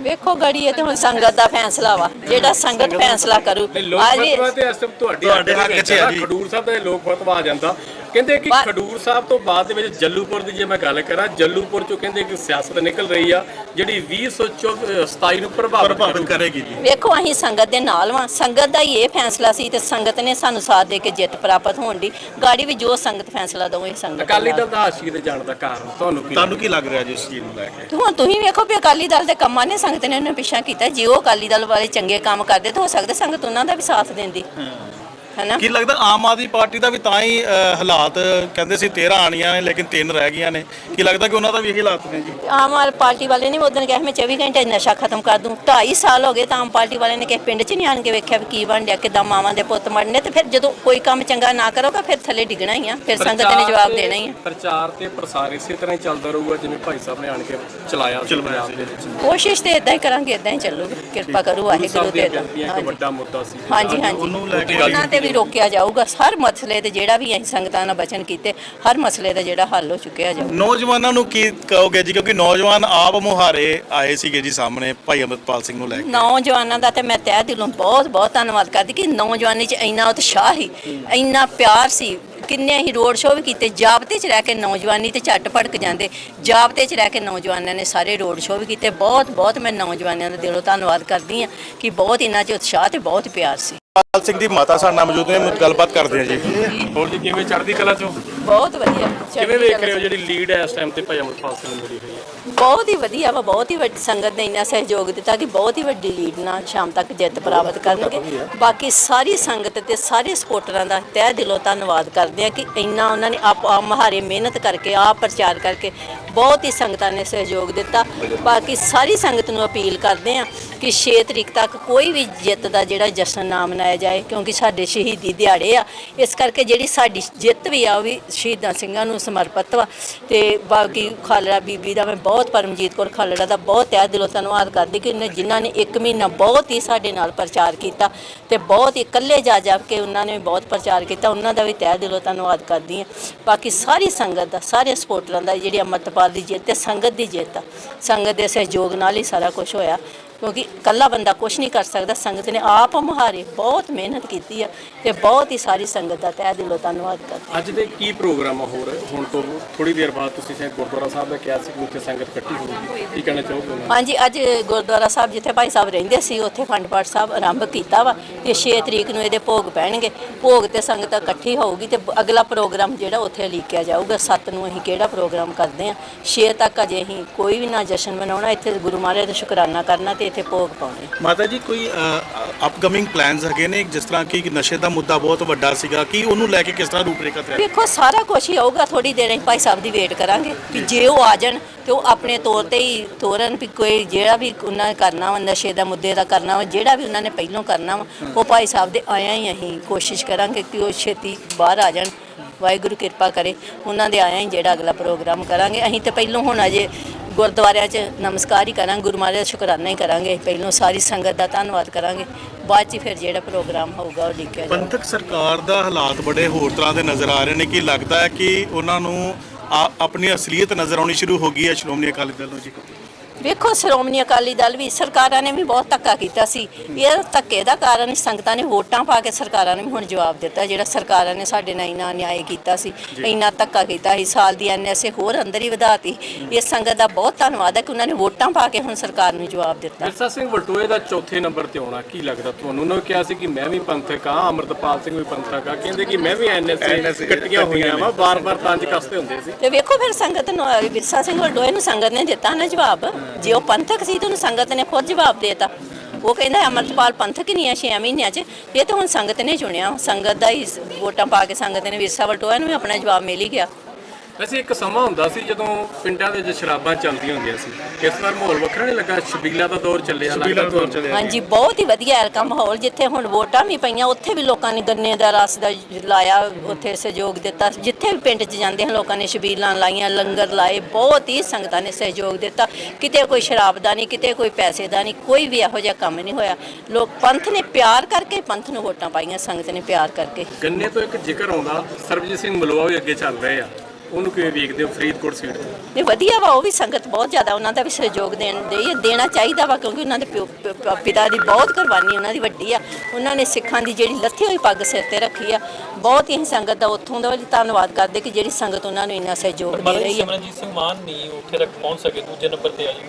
ਵੇਖੋ ਗੜੀ ਇਹ ਤੇ ਹੁਣ ਸੰਗਤ ਦਾ ਫੈਸਲਾ ਵਾ ਜਿਹੜਾ ਸੰਗਤ ਫੈਸਲਾ ਕਰੂ। ਲੋਕ ਫਤਵਾ ਤੇ ਇਸ ਟਾਈਮ ਤੁਹਾਡੇ ਤੁਹਾਡੇ ਹੱਕ 'ਚ ਹੈ ਜੀ। ਖਡੂਰ ਸਾਹਿਬ ਦਾ ਇਹ ਲੋਕ ਫਤਵਾ ਆ ਜਾਂਦਾ। ਕਹਿੰਦੇ ਕਿ ਖਡੂਰ ਸਾਹਿਬ ਤੋਂ ਬਾਅਦ ਦੇ ਵਿੱਚ ਜੱਲੂਪੁਰ ਦੀ ਜੇ ਮੈਂ ਗੱਲ ਕਰਾਂ ਜੱਲੂਪੁਰ ਚੋਂ ਕਹਿੰਦੇ ਕਿ ਸਿਆਸਤ ਨਿਕਲ ਰਹੀ ਆ ਜਿਹੜੀ 2027 ਨੂੰ ਪ੍ਰਭਾਵਿਤ ਕਰੂਗੀ। ਜੀ। ਵੇਖੋ ਅਸੀਂ ਸੰਗਤ ਦੇ ਨਾਲ ਵਾਂ। ਸੰਗਤ ਦਾ ਹੀ ਇਹ ਫੈਸਲਾ ਸੀ ਤੇ ਸੰਗਤ ਨੇ ਸਾਨੂੰ ਸਾਥ ਦੇ ਕੇ ਜਿੱਤ ਪ੍ਰਾਪਤ ਹੋਣ ਦੀ ਗਾੜੀ ਵੀ ਜੋ ਸੰਗਤ ਫੈਸਲਾ ਦਊ ਅਸੀਂ ਸੰਗਤ ਅਕਾਲੀ। ਦਲ ਦਾ ਆਸ਼ੀਰ ਦੇ ਜਾਣ ਦਾ ਕਾਰਨ ਤੁਹਾਨੂੰ ਕੀ ਤੁਹਾਨੂੰ ਕੀ ਲੱਗ ਰਿਹਾ ਜੀ ਇਸ ਚੀਜ਼ ਨੂੰ ਲੈ ਕੇ? ਹੁਣ ਤੁਸੀਂ ਵੇਖੋ ਵੀ ਅਕਾਲੀ ਦਲ ਦੇ ਕੰਮਾਂ ਨੇ ਸੰਗਤ ਨੇ ਉਹਨੂੰ ਪਿੱਛਾ ਕੀਤਾ। ਜੇ ਉਹ ਅਕਾਲੀ ਦਲ ਵਾਲੇ ਚੰਗੇ ਕੰਮ ਕਰਦੇ ਤਾਂ ਹੋ ਸਕਦਾ ਸੰਗਤ ਉਹਨਾਂ ਦਾ ਵੀ ਸਾਥ ਦਿੰਦੀ। ਹੈਨਾ ਕੀ ਲੱਗਦਾ ਆਮ ਆਦਮੀ ਪਾਰਟੀ ਦਾ ਵੀ ਤਾਂ ਹੀ ਹਾਲਾਤ ਕਹਿੰਦੇ ਸੀ 13 ਆਣੀਆਂ ਨੇ ਲੇਕਿਨ 3 ਰਹਿ ਗਈਆਂ ਨੇ। ਕੀ ਲੱਗਦਾ ਕਿ ਉਹਨਾਂ ਦਾ ਵੀ ਇਹੀ ਹਾਲਾਤ ਨੇ ਜੀ? ਆਮ ਆਦਮੀ ਪਾਰਟੀ ਵਾਲੇ ਨੇ ਉਦੋਂ ਕਿਹਾ ਮੈਂ 24 ਘੰਟੇ ਨਸ਼ਾ ਖਤਮ ਕਰ ਦੂੰ। 2.5 ਸਾਲ ਹੋ ਗਏ ਤਾਂ ਆਮ ਪਾਰਟੀ ਵਾਲੇ ਨੇ ਕਿਸੇ ਪਿੰਡ 'ਚ ਨਹੀਂ ਆਣ ਕੇ ਵੇਖਿਆ ਵੀ ਕੀ ਬਣ ਰਿਹਾ ਕਿਦਾਂ ਮਾਵਾਂ ਦੇ ਪੁੱਤ ਮਰਨੇ। ਤੇ ਫਿਰ ਜਦੋਂ ਕੋਈ ਕੰਮ ਚੰਗਾ ਨਾ ਕਰੋਗਾ ਫਿਰ ਥੱਲੇ ਡਿੱਗਣਾ ਹੀ ਆ। ਫਿਰ ਸੰਗਤ ਨੇ ਜਵਾਬ ਦੇਣਾ ਹੀ ਆ। ਪ੍ਰਚਾਰ ਤੇ ਪ੍ਰਸਾਰ ਇਸੇ ਤਰ੍ਹਾਂ ਹੀ ਚੱਲਦਾ ਰਹੂਗਾ ਜਿਵੇਂ ਭਾਈ ਸਾਹਿਬ ਨੇ ਆਣ ਕੇ ਚਲਾਇਆ ਸੀ ਚਲਵਾਇਆ ਪੰਜਾਬ ਦੇ ਵਿੱਚ। ਕੋਸ਼ਿਸ਼ ਤੇ ਇਦਾਂ ਹੀ ਕਰਾਂਗੇ ਇਦਾਂ ਹੀ ਚੱਲੂਗਾ। ਕਿਰਪਾ ਕਰੂ ਗੁਰੂ ਵਾਹਿਗੁਰੂ ਸਾਹਿਬ ਦੇ ਦੀਆਂ ਦਾਂ ਬੇਨਤੀਆਂ ਇੱਕ ਵੱਡਾ ਮੁੱਦਾ ਸੀ। ਹਾਂਜੀ ਹਾਂਜੀ। ਉਹਨੂੰ ਲੈ ਕੇ ਉਹਨਾਂ ਤੇ ਵੀ ਰੋਕਿਆ ਜਾਊਗਾ। ਹਰ ਮਸਲੇ ਤੇ ਜਿਹੜਾ ਵੀ ਅਸੀਂ ਸੰਗਤਾਂ ਨਾਲ ਬਚਨ ਕੀਤੇ ਹਰ ਮਸਲੇ ਦਾ ਜਿਹੜਾ ਹੱਲ ਹੋ ਚੁੱਕਿਆ ਜਾਊ ਨੌਜਵਾਨਾਂ ਨੂੰ ਕੀ ਕਹੋਗੇ ਜੀ? ਕਿਉਂਕਿ ਨੌਜਵਾਨ ਆਪ ਮੁਹਾਰੇ ਆਏ ਸੀਗੇ ਜੀ ਸਾਹਮਣੇ ਭਾਈ ਅਮਰਪਾਲ ਸਿੰਘ ਨੂੰ ਲੈ ਕੇ। ਨੌਜਵਾਨਾਂ ਦਾ ਤੇ ਮੈਂ ਤਹਿ ਦਿਲੋਂ ਬਹੁਤ ਬਹੁਤ ਧੰਨਵਾਦ ਕਰਦੀ ਕਿ ਨੌਜਵਾਨੀ 'ਚ ਇੰਨਾ ਉਤਸ਼ਾਹ ਸੀ ਇੰਨਾ ਪਿਆਰ ਸੀ। ਕਿੰਨੇ ਹੀ ਰੋਡ ਸ਼ੋਅ ਵੀ ਕੀਤੇ ਜਾਬਤੇ 'ਚ ਰਹਿ ਕੇ ਨੌਜਵਾਨੀ ਤੇ ਝੱਟ ਭੜਕ ਜਾਂਦੇ ਜਾਬਤੇ 'ਚ ਰਹਿ ਕੇ ਨੌਜਵਾਨਾਂ ਨੇ ਸਾਰੇ ਰੋਡ ਸ਼ੋਅ ਵੀ ਕੀਤੇ। ਬਹੁਤ ਬਹੁਤ ਮੈਂ ਨੌਜਵਾਨਾਂ ਦਾ ਦਿਲੋਂ ਧੰਨਵਾਦ ਕਰਦੀ ਹਾਂ ਕਿ ਬਹੁਤ ਇਹਨਾਂ 'ਚ ਉਤਸ਼ਾਹ ਤੇ ਬਹੁਤ ਪਿਆਰ ਸੀ। ਪਾਲ ਸਿੰਘ ਦੀ ਮਾਤਾ ਸਾਡੇ ਨਾਲ ਮੌਜੂਦ ਨੇ। ਗੱਲਬਾਤ ਕਰਦੇ ਆ ਜੀ। ਹੋਰ ਜੀ ਕਿਵੇਂ ਚੜ੍ਹਦੀ ਕਲਾ ਚੋਂ? ਬਹੁਤ ਵਧੀਆ। ਕਿਵੇਂ ਵੇਖ ਰਹੇ ਹੋ ਜਿਹੜੀ ਲੀਡ ਹੈ ਇਸ ਟਾਈਮ ਤੇ ਭਾਈ ਅਮਰਪਾਲ ਸਿੰਘ ਨੂੰ ਮਿਲੀ ਹੋਈ ਹੈ? ਬਹੁਤ ਹੀ ਵਧੀਆ ਵਾ ਬਹੁਤ ਹੀ ਵੱਡੀ ਸੰਗਤ ਨੇ ਇੰਨਾ ਸਹਿਯੋਗ ਦਿੱਤਾ ਕਿ ਬਹੁਤ ਹੀ ਵੱਡੀ ਲੀਡ ਨਾਲ ਸ਼ਾਮ ਤੱਕ ਜਿੱਤ ਪ੍ਰਾਪਤ ਕਰਨਗੇ। ਬਾਕੀ ਸਾਰੀ ਸੰਗਤ ਤੇ ਸਾਰੇ ਸਪੋਰਟਰਾਂ ਦਾ ਤਹਿ ਦਿਲੋਂ ਧੰਨਵਾਦ ਕਰਦੇ ਆ ਕਿ ਇੰਨਾ ਉਹਨਾਂ ਨੇ ਆਪ ਆਪ ਮਹਾਰੇ ਮਿਹਨਤ ਕਰਕੇ ਆਪ ਪ੍ਰਚਾਰ ਕਰਕੇ ਬਹੁਤ ਹੀ ਸੰਗਤਾਂ ਨੇ ਸਹਿਯੋਗ ਦਿੱਤਾ। ਬਾਕੀ ਸਾਰੀ ਸੰਗਤ ਨੂੰ ਅਪੀਲ ਕਰਦੇ ਆ ਕਿ 6 ਤਰੀਕ ਤੱਕ ਕੋਈ ਵੀ ਜਿੱਤ ਦਾ ਜਿਹੜਾ ਜਸ਼ਨ ਨਾ ਮਨਾਇਆ ਜਾਏ, ਕਿਉਂਕਿ ਸਾਡੇ ਸ਼ਹੀਦੀ ਦਿਹਾੜੇ ਆ। ਇਸ ਕਰਕੇ ਜਿਹੜੀ ਸਾਡੀ ਜਿੱਤ ਵੀ ਆ, ਉਹ ਵੀ ਸ਼ਹੀਦਾਂ ਸਿੰਘਾਂ ਨੂੰ ਸਮਰਪਿਤ ਵਾ। ਤੇ ਬਾਕੀ ਖਾਲੜਾ ਬੀਬੀ ਦਾ ਮੈਂ ਬਹੁਤ ਪਰਮਜੀਤ ਕੌਰ ਖਾਲੜਾ ਦਾ ਬਹੁਤ ਤਹਿ ਦਿਲੋਂ ਧੰਨਵਾਦ ਕਰਦੀ ਕਿ ਉਹਨੇ ਜਿਨ੍ਹਾਂ ਨੇ ਇੱਕ ਮਹੀਨਾ ਬਹੁਤ ਹੀ ਸਾਡੇ ਨਾਲ ਪ੍ਰਚਾਰ ਕੀਤਾ ਤੇ ਬਹੁਤ ਹੀ ਇਕੱਲੇ ਜਾ ਜਾ ਕੇ ਉਹਨਾਂ ਨੇ ਬਹੁਤ ਪ੍ਰਚਾਰ ਕੀਤਾ। ਉਹਨਾਂ ਦਾ ਵੀ ਤਹਿ ਦਿਲੋਂ ਧੰਨਵਾਦ ਕਰਦੀ ਹਾਂ। ਬਾਕੀ ਸਾਰੀ ਸੰਗਤ ਦਾ, ਸਾਰੇ ਸਪੋਰਟਰਾਂ ਦਾ ਜਿਹੜੀ ਅੰਮ੍ਰਿਤਪਾਲ ਦੀ ਜਿੱਤ ਤੇ ਸੰਗਤ ਦੀ ਜਿੱਤ ਆ। ਸੰਗਤ ਦੇ ਸਹਿਯੋਗ ਨਾਲ ਹੀ ਸਾਰਾ ਕੁਝ ਹੋਇਆ। ਕਿਉਂਕਿ ਇਕੱਲਾ ਬੰਦਾ ਕੁਝ ਨਹੀਂ ਕਰ ਸਕਦਾ। ਸੰਗਤ ਨੇ ਆਪ ਮੁਹਾਰੇ ਬਹੁਤ ਮਿਹਨਤ ਕੀਤੀ ਆ ਤੇ ਬਹੁਤ ਹੀ ਸਾਰੀ ਸੰਗਤ ਦਾ ਤਹਿ ਦਿਲੋਂ ਧੰਨਵਾਦ ਕਰਦੀ ਅੱਜ ਦੇ ਕੀ ਪ੍ਰੋਗਰਾਮ ਹੋਰ? ਹੁਣ ਤੋਂ ਥੋੜੀ ਦੇਰ ਬਾਅਦ ਤੁਸੀਂ ਸ਼ਾਇਦ ਗੁਰਦੁਆਰਾ ਸਾਹਿਬ ਦਾ ਕਿਹਾ ਸੀ ਕਿ ਉੱਥੇ ਸੰਗਤ ਇਕੱਠੀ ਹੋਊਗੀ। ਕੀ ਕਹਿਣਾ ਚਾਹੋਗੇ? ਹਾਂਜੀ ਅੱਜ ਗੁਰਦੁਆਰਾ ਸਾਹਿਬ ਜਿੱਥੇ ਭਾਈ ਸਾਹਿਬ ਰਹਿੰਦੇ ਸੀ ਉੱਥੇ ਅਖੰਡ ਪਾਠ ਸਾਹਿਬ ਆਰੰਭ ਕੀਤਾ ਵਾ ਤੇ 6 ਤਰੀਕ ਨੂੰ ਇਹਦੇ ਭੋਗ ਪੈਣਗੇ। ਭੋਗ ਤੇ ਸੰਗਤ ਇਕੱਠੀ ਹੋਊਗੀ ਤੇ ਅਗਲਾ ਪ੍ਰੋਗਰਾਮ ਜਿਹੜਾ ਉੱਥੇ ਲੀਕਿਆ ਜਾਊਗਾ। 7 ਨੂੰ ਅਸੀਂ ਕਿਹੜਾ ਪ੍ਰੋਗਰਾਮ ਕਰਦੇ ਆ 6 ਤੱਕ ਅਜੇ ਅਸੀਂ ਕੋਈ ਵੀ ਨਾ ਜਸ਼ਨ ਮਨਾਉਣਾ ਇੱਥੇ ਗੁਰੂ ਮਹਾਰਾਜ ਦਾ ਸ਼ੁਕਰਾਨਾ ਕਰਨਾ ਤੇ ਇੱਥੇ ਭੋਗ ਪਾਉਣੇ। ਮਾਤਾ ਜੀ ਕੋਈ ਅਪਕਮਿੰਗ ਪਲਾਨਸ ਹੈਗੇ ਨੇ? ਜਿਸ ਤਰ੍ਹਾਂ ਕਿ ਨਸ਼ੇ ਦਾ ਮੁੱਦਾ ਬਹੁਤ ਵੱਡਾ ਸੀਗਾ ਕਿ ਉਹਨੂੰ ਲੈ ਕੇ ਕਿਸ ਤਰ੍ਹਾਂ ਰੂਪਰੇਖਾ ਤਿਆਰ ਵੇਖੋ ਸਾਰਾ ਕੁਝ ਹੀ ਆਊਗਾ ਥੋੜੀ ਦੇਰ ਅਸੀਂ ਭਾਈ ਸਾਹਿਬ ਦੀ ਵੇਟ ਕਰਾਂਗੇ ਕਿ ਜੇ ਉਹ ਆ ਜਾਣ ਤੇ ਉਹ ਆਪਣੇ ਤੌਰ ਤੇ ਹੀ ਤੋਰਨ ਵੀ ਕੋਈ ਜਿਹੜਾ ਵੀ ਉਹਨਾਂ ਨੇ ਕਰਨਾ ਵਾ ਨਸ਼ੇ ਦਾ ਮੁੱਦੇ ਦਾ ਕਰਨਾ ਵਾ ਜਿਹੜਾ ਵੀ ਉਹਨਾਂ ਨੇ ਪਹਿਲੋਂ ਕਰਨਾ ਵਾ ਉਹ ਭਾਈ ਸਾਹਿਬ ਦੇ ਆਇਆਂ ਹੀ ਅਸੀਂ ਕੋਸ਼ਿਸ਼ ਕਰਾਂਗੇ ਕਿ ਉਹ ਛੇਤੀ ਬਾਹਰ ਆ ਜਾਣ। ਵਾਹਿਗੁਰੂ ਕਿਰਪਾ ਕਰੇ ਉਹਨਾਂ ਦੇ ਆਇਆਂ ਹੀ ਜਿਹੜਾ ਅਗਲਾ ਪ੍ਰੋਗਰਾਮ ਕਰਾਂਗੇ। ਅਸੀਂ ਤੇ ਪਹਿਲੋਂ ਹੁਣ ਅਜੇ ਗੁਰਦੁਆਰਿਆਂ 'ਚ ਨਮਸਕਾਰ ਹੀ ਕਰਾਂਗੇ, ਗੁਰੂ ਮਹਾਰਾਜ ਦਾ ਸ਼ੁਕਰਾਨਾ ਹੀ ਕਰਾਂਗੇ। ਪਹਿਲੋਂ ਸਾਰੀ ਸੰਗਤ ਦਾ ਧੰਨਵਾਦ ਕਰਾਂਗੇ, ਬਾਅਦ 'ਚ ਫਿਰ ਜਿਹੜਾ ਪ੍ਰੋਗਰਾਮ ਹੋਊਗਾ ਉਹ ਲਿਖਿਆ ਜਾਊਗਾ। ਪੰਥਕ ਸਰਕਾਰ ਦਾ ਹਾਲਾਤ ਬੜੇ ਹੋਰ ਤਰ੍ਹਾਂ ਦੇ ਨਜ਼ਰ ਆ ਰਹੇ ਨੇ ਕਿ ਲੱਗਦਾ ਹੈ ਕਿ ਉਹਨਾਂ ਨੂੰ ਆ- ਆਪਣੀ ਅਸਲੀਅਤ ਨਜ਼ਰ ਆਉਣੀ ਸ਼ੁਰੂ ਹੋ ਗਈ ਹੈ। ਸ਼੍ਰੋਮਣੀ ਅਕਾਲੀ ਦਲ ਨੂੰ ਜੀ। ਵੇਖੋ ਸ਼੍ਰੋਮਣੀ ਅਕਾਲੀ ਦਲ ਵੀ ਸਰਕਾਰਾਂ ਨੇ ਵੀ ਬਹੁਤ ਧੱਕਾ ਕੀਤਾ ਸੀ। ਇਹ ਧੱਕੇ ਦਾ ਕਾਰਨ ਸੰਗਤਾਂ ਨੇ ਵੋਟਾਂ ਪਾ ਕੇ ਸਰਕਾਰਾਂ ਨੇ ਵੀ ਹੁਣ ਜਵਾਬ ਦਿੱਤਾ ਜਿਹੜਾ ਸਰਕਾਰਾਂ ਨੇ ਸਾਡੇ ਨਾਲ ਇੰਨਾ ਨਿਆਂ ਕੀਤਾ ਸੀ ਇੰਨਾ ਧੱਕਾ ਕੀਤਾ ਸੀ। ਸਾਲ ਦੀ ਐਨਐਸਏ ਹੋਰ ਅੰਦਰ ਹੀ ਵਧਾਤੀ ਇਸ ਸੰਗਤ ਦਾ ਬਹੁਤ ਧੰਨਵਾਦ ਹੈ ਕਿ ਉਹਨਾਂ ਨੇ ਵੋਟਾਂ ਪਾ ਕੇ ਹੁਣ ਸਰਕਾਰ ਨੂੰ ਜਵਾਬ ਦਿੱਤਾ। ਮਿਰਜ਼ਾ ਸਿੰਘ ਵਲਟੋਏ ਦਾ ਚੌਥੇ ਨੰਬਰ ਤੇ ਆਉਣਾ ਕੀ ਲੱਗਦਾ ਤੁਹਾਨੂੰ? ਉਹਨਾਂ ਨੇ ਕਿਹਾ ਸੀ ਕਿ ਮੈਂ ਵੀ ਪੰਥਕ ਆ ਅਮਰਤਪਾਲ ਸਿੰਘ ਵੀ ਪੰਥਕ ਆ। ਕਹਿੰਦੇ ਕਿ ਮੈਂ ਵੀ ਐਨਐਸਏ ਕੱਟੀਆਂ ਹੋਈਆਂ ਵਾ ਬਾਰ-ਬਾਰ ਤੰਜ ਕੱਸਦੇ ਹੁੰਦੇ ਸੀ। ਤੇ ਵੇਖੋ ਫਿਰ ਸੰਗਤ ਨੂੰ ਵਿਰਸਾ ਸਿੰਘ ਵਲਟੋਏ ਨੂੰ ਸੰਗਤ ਨੇ ਦਿੱਤਾ ਨਾ ਜਵਾਬ। ਜੇ ਉਹ ਪੰਥਕ ਸੀ ਤਾਂ ਉਹਨੂੰ ਸੰਗਤ ਨੇ ਖੁਦ ਜਵਾਬ ਦੇਤਾ। ਉਹ ਕਹਿੰਦਾ ਅਮਰਪਾਲ ਪੰਥਕ ਹੀ ਨਹੀਂ ਆ 6 ਮਹੀਨਿਆਂ 'ਚ। ਇਹ ਤਾਂ ਹੁਣ ਸੰਗਤ ਨੇ ਚੁਣਿਆ। ਸੰਗਤ ਦਾ ਹੀ ਵੋਟਾਂ ਪਾ ਕੇ ਸੰਗਤ ਨੇ ਵਿਰਸਾ ਵਲਟੋਏ ਨੂੰ ਵੀ ਆਪਣਾ ਜਵਾਬ ਮਿਲ ਹੀ ਗਿਆ। ਵੈਸੇ ਇੱਕ ਸਮਾਂ ਹੁੰਦਾ ਸੀ ਜਦੋਂ ਪਿੰਡਾਂ ਦੇ ਵਿੱਚ ਸ਼ਰਾਬਾਂ ਚੱਲਦੀਆਂ ਹੁੰਦੀਆਂ ਸੀ। ਇਸ ਵਾਰ ਮਾਹੌਲ ਵੱਖਰਾ ਨਹੀਂ ਲੱਗਾ। ਸ਼ਬੀਲਾ ਦਾ ਦੌਰ ਚੱਲਿਆ ਲੱਗਦਾ ਤੁਹਾਨੂੰ? ਹਾਂਜੀ ਬਹੁਤ ਹੀ ਵਧੀਆ ਹੈ ਕੰਮ ਮਾਹੌਲ ਜਿੱਥੇ ਹੁਣ ਵੋਟਾਂ ਵੀ ਪਈਆਂ ਉੱਥੇ ਵੀ ਲੋਕਾਂ ਨੇ ਗੰਨੇ ਦਾ ਰਸ ਦਾ ਲਾਇਆ ਉੱਥੇ ਸਹਿਯੋਗ ਦਿੱਤਾ। ਜਿੱਥੇ ਵੀ ਪਿੰਡ 'ਚ ਜਾਂਦੇ ਹਨ ਲੋਕਾਂ ਨੇ ਛਬੀਲਾਂ ਲਾਈਆਂ ਲੰਗਰ ਲਾਏ ਬਹੁਤ ਹੀ ਸੰਗਤਾਂ ਨੇ ਸਹਿਯੋਗ ਦਿੱਤਾ। ਕਿਤੇ ਕੋਈ ਸ਼ਰਾਬ ਦਾ ਨਹੀਂ ਕਿਤੇ ਕੋਈ ਪੈਸੇ ਦਾ ਨਹੀਂ ਕੋਈ ਵੀ ਇਹੋ ਜਿਹਾ ਕੰਮ ਨਹੀਂ ਹੋਇਆ। ਲੋਕ ਪੰਥ ਨੇ ਪਿਆਰ ਕਰਕੇ ਪੰਥ ਨੂੰ ਵੋਟਾਂ ਪਾਈਆਂ ਸੰਗਤ ਨੇ ਪਿਆਰ ਕਰਕੇ। ਗੰਨੇ ਤੋਂ ਇੱਕ ਜ਼ਿਕਰ ਆਉਂਦਾ ਸਰਬਜੀਤ ਸਿੰਘ ਮਲੋਆ ਵੀ ਅੱਗੇ ਚੱਲ ਰਹੇ ਆ। ਉਹਨੂੰ ਕਿਵੇਂ ਵੇਖਦੇ ਹੋ ਫਰੀਦਕੋਟ ਸੀਟ ਤੇ? ਨੇ ਵਧੀਆ ਵਾ ਉਹ ਵੀ ਸੰਗਤ ਬਹੁਤ ਜ਼ਿਆਦਾ ਉਹਨਾਂ ਦਾ ਵੀ ਸਹਿਯੋਗ ਦੇਣ ਦੇ ਦੇਣਾ ਚਾਹੀਦਾ ਵਾ ਕਿਉਂਕਿ ਉਹਨਾਂ ਦੇ ਪਿਓ- ਪ- ਪ- ਪਿਤਾ ਦੀ ਬਹੁਤ ਕੁਰਬਾਨੀ ਉਹਨਾਂ ਦੀ ਵੱਡੀ ਆ। ਉਹਨਾਂ ਨੇ ਸਿੱਖਾਂ ਦੀ ਜਿਹੜੀ ਲੱਥੀ ਹੋਈ ਪੱਗ ਸਿਰ ਤੇ ਰੱਖੀ ਆ। ਬਹੁਤ ਹੀ ਸੰਗਤ ਦਾ ਉੱਥੋਂ ਦਾ ਵੀ ਧੰਨਵਾਦ ਕਰਦੇ ਕਿ ਜਿਹੜੀ ਸੰਗਤ ਉਹਨਾਂ ਨੂੰ ਇੰਨਾ ਸਹਿਯੋਗ ਦੇ ਰਹੀ ਹੈ ਸਿਮਰਨਜੀਤ ਸਿੰਘ ਮਾਨ ਨਹੀਂ ਉੱਥੇ ਤੱਕ ਪਹੁੰਚ ਸਕੇ ਦੂਜੇ ਨੰਬਰ ਤੇ ਆ ਜੀ।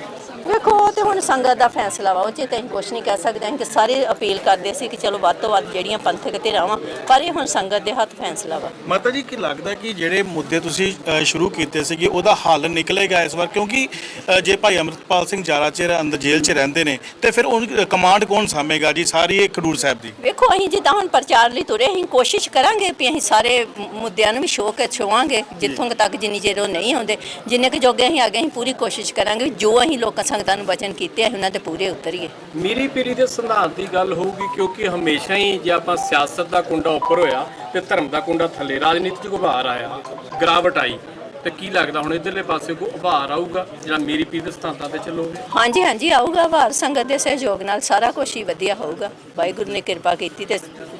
ਵੇਖੋ ਉਹ ਤੇ ਹੁਣ ਸੰਗਤ ਦਾ ਫੈਸਲਾ ਵਾ ਉਹ 'ਚ ਤਾਂ ਅਸੀਂ ਕੁਝ ਨਹੀਂ ਕਹਿ ਸਕਦੇ। ਅਸੀਂ ਕਿ ਸਾਰੇ ਅਪੀਲ ਕਰਦੇ ਸੀ ਕਿ ਚਲੋ ਵੱਧ ਤੋਂ ਵੱਧ ਜਿਹੜੀਆਂ ਪੰਥਕ ਧਿਰਾਂ ਵਾ ਪਰ ਇਹ ਹੁਣ ਸੰਗਤ ਦੇ ਹੱਥ ਫੈਸਲਾ ਵਾ। ਮਾਤਾ ਜੀ ਕੀ ਲੱਗਦਾ ਕਿ ਜਿਹੜੇ ਮੁੱਦੇ ਤੁਸੀਂ ਅ, ਸ਼ੁਰੂ ਕੀਤੇ ਸੀਗੇ ਉਹਦਾ ਹੱਲ ਨਿਕਲੇਗਾ ਇਸ ਵਾਰ? ਕਿਉਂਕਿ ਅ, ਜੇ ਭਾਈ ਅਮਰਪਾਲ ਸਿੰਘ ਜਾਰਾ ਚਿਰ ਅੰਦਰ ਜੇਲ੍ਹ 'ਚ ਰਹਿੰਦੇ ਨੇ ਤੇ ਫਿਰ ਉਹ ਕਮਾਂਡ ਕੌਣ ਸਾਂਭੇਗਾ ਜੀ? ਸਾਰੀ ਇਹ ਖਡੂਰ ਸਾਹਿਬ ਦੀ। ਵੇਖੋ ਅਸੀਂ ਜਿੱਦਾਂ ਹੁਣ ਪ੍ਰਚਾਰ ਲਈ ਤੁਰੇ ਅਸੀਂ ਕੋਸ਼ਿਸ਼ ਕਰਾਂਗੇ ਵੀ ਅਸੀਂ ਸਾਰੇ ਮੁ- ਮੁੱਦਿਆਂ ਨੂੰ ਵੀ ਸ਼ੋਅ ਕੇ ਛੋਵਾਂਗੇ ਜਿੱਥੋਂ ਕੁ ਤੱਕ ਜਿੰਨੀ ਚਿਰ ਉਹ ਨਹੀਂ ਹੁੰਦੇ ਜਿੰਨੇ ਕੁ ਜੋਗੇ ਅਸੀਂ ਅੱਗੇ ਅਸੀਂ ਪੂਰੀ ਕੋਸ਼ਿਸ਼ ਕਰਾਂਗੇ ਵੀ ਜੋ ਅਸੀਂ ਲੋਕਾਂ ਸੰਗਤਾਂ ਨੂੰ ਬਚਨ ਕੀਤੇ ਆ ਉਹਨਾਂ ਤੇ ਪੂਰੇ ਉਤਰੀਏ। ਮੀਰੀ ਪੀਰੀ ਦੇ ਸਿਧਾਂਤ ਦੀ ਗੱਲ ਹੋਊਗੀ ਕਿਉਂਕਿ ਹਮੇਸ਼ਾ ਹੀ ਜੇ ਆਪਾਂ ਸਿਆਸਤ ਦਾ ਕੁੰਡਾ ਉੱਪਰ ਹੋਇਆ ਤੇ ਧਰਮ ਦਾ ਕੁੰਡਾ ਥੱਲੇ ਰਾਜਨੀਤੀ 'ਚ ਉਭਾਰ ਆਇਆ ਗਿਰਾਵਟ ਆਈ। ਤੇ ਕੀ ਲੱਗਦਾ ਹੁਣ ਇਧਰਲੇ ਪਾਸੇ ਕੋ ਉਭਾਰ ਆਊਗਾ ਜਿਹੜਾ ਮੀਰੀ ਪੀਰੀ ਦੇ ਸਿਧਾਂਤਾਂ ਤੇ ਚੱਲੋਗੇ? ਹਾਂਜੀ ਹਾਂਜੀ ਆਊਗਾ ਵਾਰ ਸੰਗਤ ਦੇ ਸਹਿਯੋਗ ਨਾਲ ਸਾਰਾ ਕੁਝ ਹੀ ਵਧੀਆ ਹੋਊਗਾ। ਵਾਹਿਗੁਰੂ ਨੇ ਕਿਰਪਾ ਕੀਤੀ ਤੇ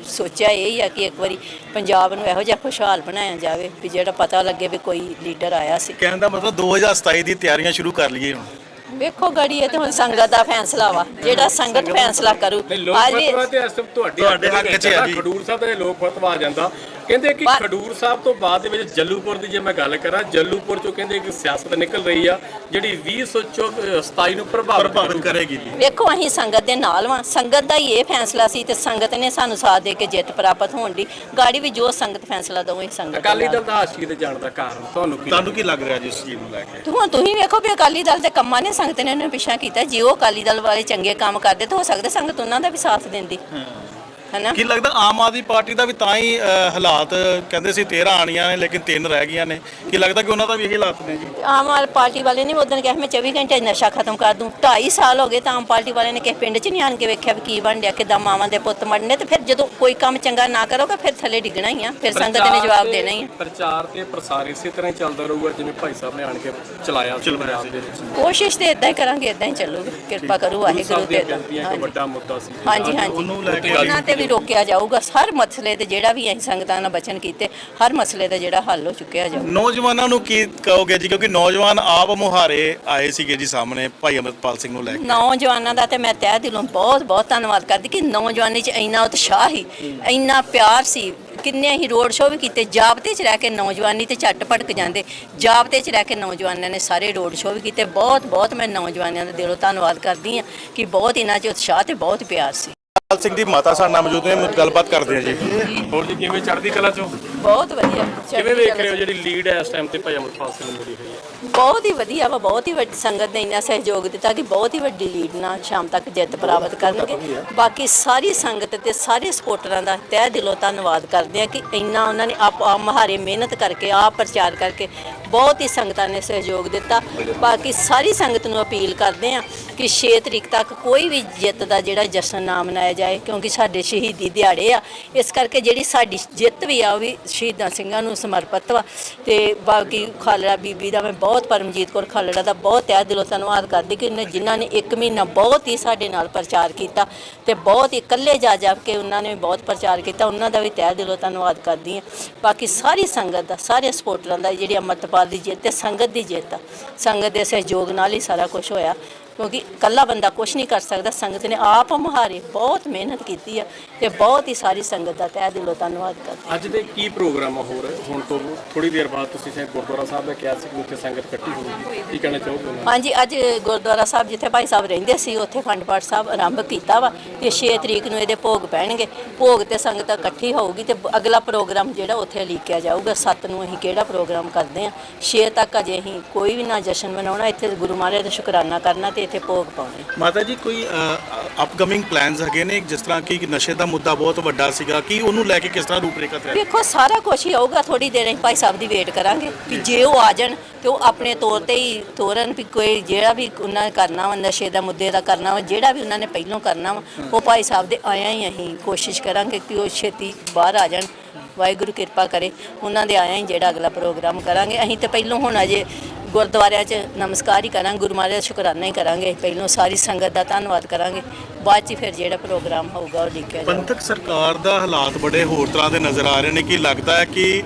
ਸੋਚਿਆ ਇਹ ਹੀ ਆ ਕਿ ਇੱਕ ਵਾਰੀ ਪੰਜਾਬ ਨੂੰ ਇਹੋ ਜਿਹਾ ਖੁਸ਼ਹਾਲ ਬਣਾਇਆ ਜਾਵੇ ਵੀ ਜਿਹੜਾ ਪਤਾ ਲੱਗੇ ਵੀ ਕੋਈ ਲੀਡਰ ਆਇਆ ਸੀ। ਕਹਿਣ ਦਾ ਮਤਲਬ 2027 ਦੀ ਤਿਆਰੀਆਂ ਸ਼ੁਰੂ ਕਰ ਲਈਏ ਹੁਣ। ਵੇਖੋ ਗੜੀ ਇਹ ਤੇ ਹੁਣ ਸੰਗਤ ਦਾ ਫੈਸਲਾ ਵਾ ਜਿਹੜਾ ਸੰਗਤ ਫੈਸਲਾ ਕਰੂ ਨਹੀਂ ਲੋਕ ਅੱਜ ਇਹ- ਫਤਵਾ ਤੇ ਇਸ ਵਕਤ ਤੁਹਾਡੇ ਤੁਹਾਡੇ ਹੱਕ 'ਚ ਹੈ ਜੀ। ਖਡੂਰ ਸਾਹਿਬ ਦੇ ਲੋਕ ਫਤਵਾ ਆ ਜਾਂਦਾ ਕਹਿੰਦੇ ਕਿ ਪਰ- ਖਡੂਰ ਸਾਹਿਬ ਤੋਂ ਬਾਅਦ ਦੇ ਵਿੱਚ ਜੱਲੂਪੁਰ ਦੀ ਜੇ ਮੈਂ ਗੱਲ ਕਰਾਂ ਜੱਲੂਪੁਰ ਚੋਂ ਕਹਿੰਦੇ ਕਿ ਸਿਆਸਤ ਨਿਕਲ ਰਹੀ ਆ ਜਿਹੜੀ 2027 ਨੂੰ ਪ੍ਰਭਾਵਿਤ ਪ੍ਰਭਾਵਿਤ ਕਰੂਗੀ। ਕਰੇਗੀ ਜੀ। ਵੇਖੋ ਅਸੀਂ ਸੰਗਤ ਦੇ ਨਾਲ ਵਾਂ। ਸੰਗਤ ਦਾ ਹੀ ਇਹ ਫੈਸਲਾ ਸੀ ਤੇ ਸੰਗਤ ਨੇ ਸਾਨੂੰ ਸਾਥ ਦੇ ਕੇ ਜਿੱਤ ਪ੍ਰਾਪਤ ਹੋਣ ਦੀ ਗਾੜੀ ਵੀ ਜੋ ਸੰਗਤ ਫੈਸਲਾ ਦਵੇ ਸੰਗਤ ਦੇ ਅਕਾਲੀ ਨਾਲ। ਦਲ ਦਾ ਆਸ਼ਕੀ ਦੇ ਜਾਣ ਦਾ ਕਾਰਨ ਤੁਹਾਨੂੰ ਕੀ ਤੁਹਾਨੂੰ ਕੀ ਲੱਗ ਰਿਹਾ ਜੀ ਇਸ ਚੀਜ਼ ਨੂੰ ਲੈ ਕੇ? ਤੇ ਹੁਣ ਤੁਸੀਂ ਵੇਖੋ ਵੀ ਅਕਾਲੀ ਦਲ ਦੇ ਕੰਮਾਂ ਨੇ ਸੰਗਤ ਨੇ ਇਹਨੂੰ ਪਿੱਛਾ ਕੀਤਾ। ਜੇ ਉਹ ਅਕਾਲੀ ਦਲ ਵਾਲੇ ਚੰਗੇ ਕੰਮ ਕਰਦੇ ਤਾਂ ਹੋ ਸਕਦਾ ਸੰਗਤ ਉਹਨਾਂ ਦਾ ਵੀ ਸਾਥ ਦਿੰਦੀ। ਹੈਨਾ? ਕੀ ਲੱਗਦਾ ਆਮ ਆਦਮੀ ਪਾਰਟੀ ਦਾ ਵੀ ਤਾਂ ਹੀ ਹਾਲਾਤ ਕਹਿੰਦੇ ਸੀ 13 ਆਣੀਆਂ ਨੇ ਲੇਕਿਨ 3 ਰਹਿ ਗਈਆਂ ਨੇ। ਕੀ ਲੱਗਦਾ ਕਿ ਉਹਨਾਂ ਦਾ ਵੀ ਇਹੀ ਹਾਲਾਤ ਨੇ ਜੀ? ਆਮ ਆਦਮੀ ਪਾਰਟੀ ਵਾਲੇ ਨੇ ਉਦੋਂ ਕਿਹਾ ਮੈਂ 24 ਘੰਟੇ 'ਚ ਨਸ਼ਾ ਖਤਮ ਕਰ ਦੂੰ। 2.5 ਸਾਲ ਹੋ ਗਏ ਤਾਂ ਆਮ ਪਾਰਟੀ ਵਾਲੇ ਨੇ ਕਿਸੇ ਪਿੰਡ 'ਚ ਨਹੀਂ ਆਣ ਕੇ ਵੇਖਿਆ ਵੀ ਕੀ ਬਣ ਰਿਹਾ ਕਿਦਾਂ ਮਾਵਾਂ ਦੇ ਪੁੱਤ ਮਰਨੇ। ਤੇ ਫਿਰ ਜਦੋਂ ਕੋਈ ਕੰਮ ਚੰਗਾ ਨਾ ਕਰੋਗੇ ਫਿਰ ਥੱਲੇ ਡਿੱਗਣਾ ਹੀ ਆ ਫਿਰ ਸੰਗਤ ਨੇ ਜਵਾਬ ਦੇਣਾ ਹੀ ਆ। ਪ੍ਰਚਾਰ ਤੇ ਪ੍ਰਸਾਰ ਇਸੇ ਤਰ੍ਹਾਂ ਹੀ ਚੱਲਦਾ ਰਹੂਗਾ ਜਿਵੇਂ ਭਾਈ ਸਾਹਿਬ ਨੇ ਆਣ ਕੇ ਚਲਾਇਆ ਸੀ ਪੰਜਾਬ ਦੇ ਵਿੱਚ। ਕੋਸ਼ਿਸ਼ ਤੇ ਇਦਾਂ ਹੀ ਕਰਾਂਗੇ ਇਦਾਂ ਹੀ ਚੱਲੂਗੇ। ਕਿਰਪਾ ਕਰੂ ਗੁਰੂ ਵਾਹਿਗੁਰੂ ਸਾਹਿਬ ਤੇ ਦੀਆਂ ਬੇਨਤੀਆਂ ਇੱਕ ਹਾਂਜੀ। ਵੱਡਾ ਮੁੱਦਾ ਸੀ। ਹਾਂਜੀ ਹਾਂਜੀ। ਉਹਨੂੰ ਲੈ ਕੇ ਉਹਨਾਂ ਤੇ ਵੀ ਰੋਕਿਆ ਜਾਊਗਾ ਹਰ ਮਸਲੇ ਤੇ ਜਿਹੜਾ ਵੀ ਅਸੀਂ ਸੰਗਤਾਂ ਨਾਲ ਬਚਨ ਕੀਤੇ ਹਰ ਮਸਲੇ ਦਾ ਜਿਹੜਾ ਹੱਲ ਹੋ ਚੁੱਕਿਆ ਜਾਊ। ਨੌਜਵਾਨਾਂ ਨੂੰ ਕੀ ਕਹੋਗੇ ਜੀ? ਕਿਉਂਕਿ ਨੌਜਵਾਨ ਆਪ ਮੁਹਾਰੇ ਆਏ ਸੀਗੇ ਜੀ ਸਾਹਮਣੇ ਭਾਈ ਅਮਰਪਾਲ ਸਿੰਘ ਨੂੰ ਲੈ ਕੇ। ਨੌਜਵਾਨਾਂ ਦਾ ਤੇ ਮੈਂ ਤਹਿ ਦਿਲੋਂ ਬਹੁਤ ਬਹੁਤ ਧੰਨਵਾਦ ਕਰਦੀ ਕਿ ਨੌਜਵਾਨੀ 'ਚ ਇੰਨਾ ਉਤਸ਼ਾਹ ਸੀ ਇੰਨਾ ਪਿਆਰ ਸੀ। ਕਿੰਨੇ ਹੀ ਰੋਡ ਸ਼ੋਅ ਵੀ ਕੀਤੇ ਜਾਬਤੇ 'ਚ ਰਹਿ ਕੇ ਨੌਜਵਾਨੀ ਤੇ ਝੱਟ ਭਟਕ ਜਾਂਦੇ ਜਾਬਤੇ 'ਚ ਰਹਿ ਕੇ ਨੌਜਵਾਨਾਂ ਨੇ ਸਾਰੇ ਰੋਡ ਸ਼ੋਅ ਵੀ ਕੀਤੇ। ਬਹੁਤ ਬਹੁਤ ਮੈਂ ਨੌਜਵਾਨਾਂ ਦਾ ਦਿਲੋਂ ਧੰਨਵਾਦ ਕਰਦੀ ਹਾਂ ਕਿ ਬਹੁਤ ਇਹਨਾਂ 'ਚ ਉਤਸ਼ਾਹ ਤੇ ਬਹੁਤ ਪਿਆਰ ਸੀ। ਸਿੰਘ ਦੀ ਮਾਤਾ ਸਾਡੇ ਨਾਲ ਮੌਜੂਦ ਨੇ ਗੱਲਬਾਤ ਕਰਦੇ ਹਾਂ ਜੀ। ਹੋਰ ਜੀ, ਕਿਵੇਂ ਚੜ੍ਹਦੀ ਕਲਾ ਚੋਂ? ਬਹੁਤ ਵਧੀਆ। ਕਿਵੇਂ ਵੇਖ ਰਹੇ ਹੋ ਜਿਹੜੀ ਲੀਡ ਹੈ ਇਸ ਟਾਈਮ ਤੇ ਭਾਈ ਅਮਰਪਾਲ ਸਿੰਘ ਨੂੰ ਮਿਲੀ ਹੋਈ ਹੈ? ਬਹੁਤ ਹੀ ਵਧੀਆ ਵਾ ਬਹੁਤ ਹੀ ਵੱਡੀ ਸੰਗਤ ਨੇ ਇੰਨਾ ਸਹਿਯੋਗ ਦਿੱਤਾ ਕਿ ਬਹੁਤ ਹੀ ਵੱਡੀ ਲੀਡ ਨਾਲ ਸ਼ਾਮ ਤੱਕ ਜਿੱਤ ਪ੍ਰਾਪਤ ਕਰਨਗੇ। ਬਾਕੀ ਸਾਰੀ ਸੰਗਤ ਤੇ ਸਾਰੇ ਸਪੋਰਟਰਾਂ ਦਾ ਤਹਿ ਦਿਲੋਂ ਧੰਨਵਾਦ ਕਰਦੇ ਆ ਕਿ ਇੰਨਾ ਉਹਨਾਂ ਨੇ ਆਪ ਆਪ ਮਹਾਰੇ ਮਿਹਨਤ ਕਰਕੇ ਆਪ ਪ੍ਰਚਾਰ ਕਰਕੇ ਬਹੁਤ ਹੀ ਸੰਗਤਾਂ ਨੇ ਸਹਿਯੋਗ ਦਿੱਤਾ। ਬਾਕੀ ਸਾਰੀ ਸੰਗਤ ਨੂੰ ਅਪੀਲ ਕਰਦੇ ਆ ਕਿ 6 ਤਰੀਕ ਤੱਕ ਕੋਈ ਵੀ ਜਿੱਤ ਦਾ ਜਿਹੜਾ ਜਸ਼ਨ ਨਾ ਮਨਾਇਆ ਜਾਏ ਕਿਉਂਕਿ ਸਾਡੇ ਸ਼ਹੀਦੀ ਦਿਹਾੜੇ ਆ। ਇਸ ਕਰਕੇ ਜਿਹੜੀ ਸਾਡੀ ਜਿੱਤ ਵੀ ਆ ਉਹ ਵੀ ਸ਼ਹੀਦਾਂ ਸਿੰਘਾਂ ਨੂੰ ਸਮਰਪਿਤ ਵਾ। ਤੇ ਬਾਕੀ ਖਾਲੜਾ ਬੀਬੀ ਦਾ ਮੈਂ ਬਹੁਤ ਪਰਮਜੀਤ ਕੌਰ ਖਾਲੜਾ ਦਾ ਬਹੁਤ ਤਹਿ ਦਿਲੋਂ ਧੰਨਵਾਦ ਕਰਦੀ ਕਿ ਉਹਨੇ ਜਿਨ੍ਹਾਂ ਨੇ ਇੱਕ ਮਹੀਨਾ ਬਹੁਤ ਹੀ ਸਾਡੇ ਨਾਲ ਪ੍ਰਚਾਰ ਕੀਤਾ ਤੇ ਬਹੁਤ ਹੀ ਇਕੱਲੇ ਜਾ ਜਾ ਕੇ ਉਹਨਾਂ ਨੇ ਬਹੁਤ ਪ੍ਰਚਾਰ ਕੀਤਾ, ਉਹਨਾਂ ਦਾ ਵੀ ਤਹਿ ਦਿਲੋਂ ਧੰਨਵਾਦ ਕਰਦੀ ਹਾਂ। ਬਾਕੀ ਸਾਰੀ ਸੰਗਤ ਦਾ ਸਾਰੇ ਸਪੋਰਟਰਾਂ ਦਾ ਜਿਹੜੀ ਅੰਮ੍ਰਿਤਪਾਲ ਦੀ ਜਿੱਤ ਤੇ ਸੰਗਤ ਦੀ ਜਿੱਤ ਆ। ਸੰਗਤ ਦੇ ਸਹਿਯੋਗ ਨਾਲ ਹੀ ਸਾਰਾ ਕੁਝ ਹੋਇਆ। ਕਿਉਂਕਿ ਇਕੱਲਾ ਬੰਦਾ ਕੁਝ ਨਹੀਂ ਕਰ ਸਕਦਾ ਸੰਗਤ ਨੇ ਆਪ ਮੁਹਾਰੇ ਬਹੁਤ ਮਿਹਨਤ ਕੀਤੀ ਆ ਤੇ ਬਹੁਤ ਹੀ ਸਾਰੀ ਸੰਗਤ ਦਾ ਤਹਿ ਦਿਲੋਂ ਧੰਨਵਾਦ ਕਰਦੀ ਅੱਜ ਦੇ ਕੀ ਪ੍ਰੋਗਰਾਮ ਆ ਹੋਰ? ਹੁਣ ਤੋਂ ਥੋੜੀ ਦੇਰ ਬਾਅਦ ਤੁਸੀਂ ਸ਼ਾਇਦ ਗੁਰਦੁਆਰਾ ਸਾਹਿਬ ਦਾ ਕਿਹਾ ਸੀ ਕਿ ਉੱਥੇ ਸੰਗਤ ਇਕੱਠੀ ਹੋਊਗੀ। ਕੀ ਕਹਿਣਾ ਚਾਹੋਗੇ? ਹਾਂਜੀ ਅੱਜ ਗੁਰਦੁਆਰਾ ਸਾਹਿਬ ਜਿੱਥੇ ਭਾਈ ਸਾਹਿਬ ਰਹਿੰਦੇ ਸੀ ਉੱਥੇ ਖੰਡ ਪਾਠ ਸਾਹਿਬ ਆਰੰਭ ਕੀਤਾ ਵਾ ਤੇ 6 ਤਰੀਕ ਨੂੰ ਇਹਦੇ ਭੋਗ ਪੈਣਗੇ। ਭੋਗ ਤੇ ਸੰਗਤ ਇਕੱਠੀ ਹੋਊਗੀ ਤੇ ਅਗਲਾ ਪ੍ਰੋਗਰਾਮ ਜਿਹੜਾ ਉੱਥੇ ਲੀਕਿਆ ਜਾਊਗਾ। 7 ਨੂੰ ਅਸੀਂ ਕਿਹੜਾ ਪ੍ਰੋਗਰਾਮ ਕਰਦੇ ਆ 6 ਤੱਕ ਅਜੇ ਅਸੀਂ ਕੋਈ ਵੀ ਨਾ ਜਸ਼ਨ ਮਨਾਉਣਾ ਇੱਥੇ ਗੁਰੂ ਮਹਾਰਾਜ ਦਾ ਸ਼ੁਕਰਾਨਾ ਕਰਨਾ ਤੇ ਇੱਥੇ ਭੋਗ ਪਾਉਣੇ। ਮਾਤਾ ਜੀ ਕੋਈ ਅਪਕਮਿੰਗ ਪਲਾਨਸ ਹੈਗੇ ਨੇ? ਜਿਸ ਤਰ੍ਹਾਂ ਕਿ ਨਸ਼ੇ ਦਾ ਮੁੱਦਾ ਬਹੁਤ ਵੱਡਾ ਸੀਗਾ ਕਿ ਉਹਨੂੰ ਲੈ ਕੇ ਕਿਸ ਤਰ੍ਹਾਂ ਰੂਪਰੇਖਾ ਤਿਆਰ ਵੇਖੋ ਸਾਰਾ ਕੁਝ ਹੀ ਆਊਗਾ ਥੋੜੀ ਦੇਰ ਅਸੀਂ ਭਾਈ ਸਾਹਿਬ ਦੀ ਵੇਟ ਕਰਾਂਗੇ ਕਿ ਜੇ ਉਹ ਆ ਜਾਣ ਤੇ ਉਹ ਆਪਣੇ ਤੌਰ ਤੇ ਹੀ ਤੋਰਨ ਵੀ ਕੋਈ ਜਿਹੜਾ ਵੀ ਉਹਨਾਂ ਨੇ ਕਰਨਾ ਵਾ ਨਸ਼ੇ ਦਾ ਮੁੱਦੇ ਦਾ ਕਰਨਾ ਵਾ ਜਿਹੜਾ ਵੀ ਉਹਨਾਂ ਨੇ ਪਹਿਲੋਂ ਕਰਨਾ ਵਾ ਉਹ ਭਾਈ ਸਾਹਿਬ ਦੇ ਆਇਆ ਹੀ ਅਸੀਂ ਕੋਸ਼ਿਸ਼ ਕਰਾਂਗੇ ਕਿ ਉਹ ਛੇਤੀ ਬਾਹਰ ਆ ਜਾਣ। ਵਾਹਿਗੁਰੂ ਕਿਰਪਾ ਕਰੇ ਉਹਨਾਂ ਦੇ ਆਇਆ ਹੀ ਜਿਹੜਾ ਅਗਲਾ ਪ੍ਰੋਗਰਾਮ ਕਰਾਂਗੇ। ਅਸੀਂ ਤੇ ਪਹਿਲੋਂ ਹੁਣ ਅਜੇ ਗੁਰਦੁਆਰਿਆਂ 'ਚ ਨਮਸਕਾਰ ਹੀ ਕਰਾਂਗੇ ਗੁਰੂ ਮਹਾਰਾਜ ਦਾ ਸ਼ੁਕਰਾਨਾ ਹੀ ਕਰਾਂਗੇ। ਪਹਿਲੋਂ ਸਾਰੀ ਸੰਗਤ ਦਾ ਧੰਨਵਾਦ ਕਰਾਂਗੇ, ਬਾਅਦ 'ਚ ਫਿਰ ਜਿਹੜਾ ਪ੍ਰੋਗਰਾਮ ਹੋਊਗਾ ਉਹ ਲਿਖਿਆ ਜਾਊਗਾ। ਪੰਥਕ ਸਰਕਾਰ ਦਾ ਹਾਲਾਤ ਬੜੇ ਹੋਰ ਤਰ੍ਹਾਂ ਦੇ ਨਜ਼ਰ ਆ ਰਹੇ ਨੇ, ਕਿ ਲੱਗਦਾ ਹੈ ਕਿ